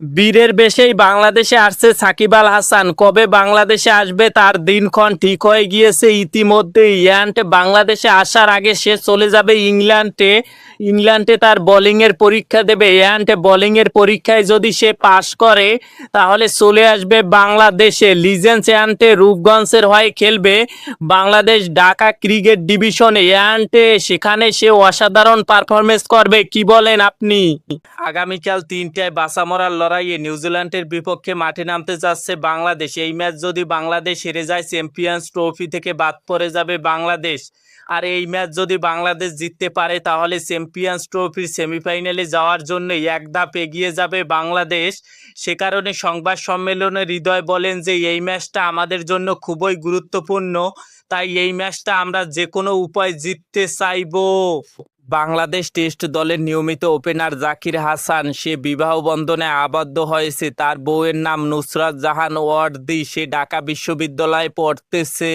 বীরের বেশেই বাংলাদেশে আসছে সাকিব আল হাসান। কবে বাংলাদেশে আসবে তার দিনক্ষণ ঠিক হয়ে গিয়েছে ইতিমধ্যে ইয়ান্ট বাংলাদেশে আসার আগে সে চলে যাবে ইংল্যান্ডে। ইংল্যান্ডে তার বোলিংয়ের পরীক্ষা দেবে ইয়ান্টে বোলিংয়ের পরীক্ষায় যদি সে পাশ করে, তাহলে চলে আসবে বাংলাদেশে। লিজেন্স ইয়ান্টে রূপগঞ্জের হয়ে খেলবে বাংলাদেশ ঢাকা ক্রিকেট ডিভিশনে ইয়ান্টে সেখানে সে অসাধারণ পারফরমেন্স করবে। কি বলেন আপনি? আগামীকাল তিনটায় বাসা মরার লড়াইয়ে নিউজিল্যান্ডের বিপক্ষে মাঠে নামতে যাচ্ছে বাংলাদেশ। এই ম্যাচ যদি বাংলাদেশ হেরে যায়, চ্যাম্পিয়ন্স ট্রফি থেকে বাদ পড়ে যাবে বাংলাদেশ। আর এই ম্যাচ যদি বাংলাদেশ জিততে পারে, তাহলে চ্যাম্পিয়ন্স ট্রফির সেমিফাইনালে যাওয়ার জন্য এক ধাপ এগিয়ে যাবে বাংলাদেশ। সে কারণে সংবাদ সম্মেলনে হৃদয় বলেন যে, এই ম্যাচটা আমাদের জন্য খুবই গুরুত্বপূর্ণ। তাই এই ম্যাচটা আমরা যে কোনো উপায় জিততে চাইব। বাংলাদেশ টেস্ট দলের নিয়মিত ওপেনার জাকির হাসান সে বিবাহ বন্ধনে আবদ্ধ হয়েছে। তার বউয়ের নাম নুসরাত জাহান ওয়ার্দি। সে ঢাকা বিশ্ববিদ্যালয়ে পড়তেছে।